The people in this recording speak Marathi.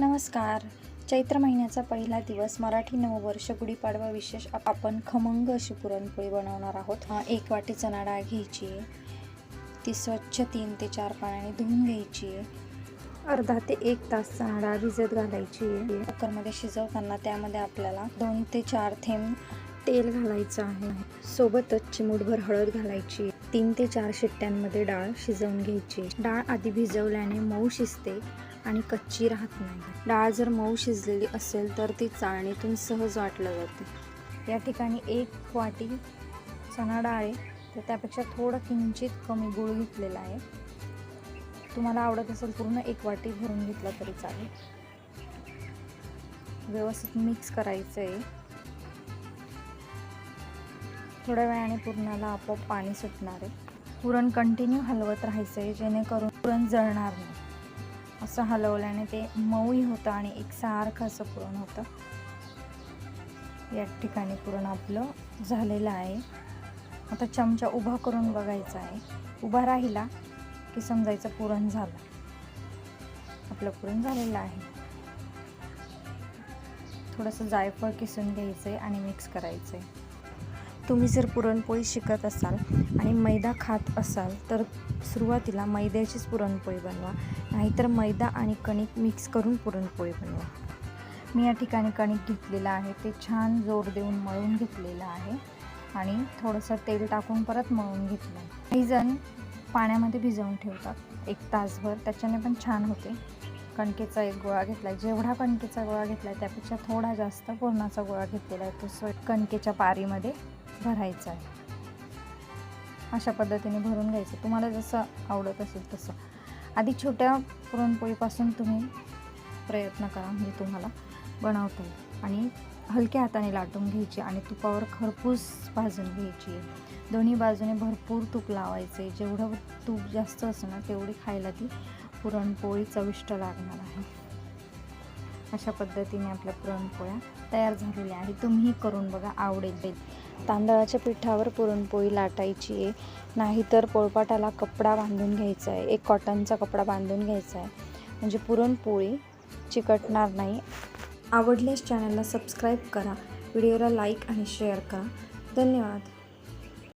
नमस्कार. चैत्र महिन्याचा पहिला दिवस मराठी नववर्ष गुढीपाडवा विशेष आपण खमंग अशी पुरणपोळी बनवणार आहोत. एक वाटी चणा डाळ घ्यायची आहे ती स्वच्छ तीन ते चार पाण्याने धुवून घ्यायची. आहे अर्धा ते एक तास चणा डाळ भिजत घालायची. आहे कुकरमध्ये शिजवताना त्यामध्ये आपल्याला दोन ते चार थेंब तेल घालायचं आहे. सोबतच चिमूटभर हळद घालायची. तीन ते चार शिट्ट्यांमध्ये डाळ शिजवून घ्यायची. डाळ आधी भिजवल्याने मऊ शिजते आणि कच्ची राहत नाही. डाळ जर मऊ शिजलेली असेल तर ती चाळणीतून सहज वाटलं जाते. या ठिकाणी एक वाटी चणा डाळ आहे. तर त्यापेक्षा थोडं किंचित कमी गूळ घेतलेला आहे. तुम्हाला आवडत असेल पूर्ण एक वाटी भरून घेतला तरी चालेल. व्यवस्थित मिक्स करायचं आहे थोड्या वेळाने पुरणाला आपोआप पाणी सुटणार आहे. पुरण कंटिन्यू हलवत राहायचं आहे जेणेकरून पुरण जळणार नाही. असं हलवल्याने ते मऊही होतं आणि एकसारखं असं पुरण होतं. या ठिकाणी पुरण आपलं झालेलं आहे. आता चमचा उभा करून बघायचा आहे. उभा राहिला की समजायचं पुरण झालं. आपलं पुरण झालेलं आहे. थोडंसं जायफळ किसून घ्यायचं आहे आणि मिक्स करायचं आहे तुम्ही जर पुरणपोळी शिकत असाल आणि मैदा खात असाल तर सुरुवातीला मैद्याचीच पुरणपोळी बनवा. नाहीतर मैदा आणि कणिक मिक्स करून पुरणपोळी बनवा. मी या ठिकाणी कणिक घेतलेलं आहे. ते छान जोर देऊन मळून घेतलेलं आहे आणि थोडंसं तेल टाकून परत मळून घेतलं. काही जण पाण्यामध्ये भिजवून ठेवतात. एक तासभर. त्याच्याने पण छान होते. कणकेचा एक गोळा घेतला आहे जेवढा कणकेचा गोळा घेतला आहे त्यापेक्षा थोडा जास्त पुरणाचा गोळा घेतलेला आहे तो स्व कणकेच्या पारीमध्ये. भरायचं आहे. अशा पद्धतीने भरून घ्यायचं. तुम्हाला जसं आवडत असेल तसं. आधी छोट्या पुरणपोळीपासून तुम्ही प्रयत्न करा. म्हणजे तुम्हाला बनवता. येईल आणि हलक्या हाताने लाटून घ्यायची आणि तुपावर खरपूस भाजून घ्यायची. आहे दोन्ही बाजूने भरपूर तूप लावायचे. जेवढं तूप जास्त असं ना तेवढी खायला ती पुरणपोळी चविष्ट लागणार आहे. अशा पद्धतीने आपल्या पुरणपोळ्या तयार झालेल्या आहेत. तुम्ही करून बघा आवडेल तांदळाच्या पिठावर पुरणपोळी लाटायची आहे. नाहीतर पोळपाटाला कपडा बांधून घ्यायचा आहे. एक कॉटनचा कपडा बांधून घ्यायचा आहे. म्हणजे पुरणपोळी चिकटणार नाही. आवडल्यास चॅनलला सबस्क्राईब करा. व्हिडिओला लाईक आणि शेअर करा. धन्यवाद.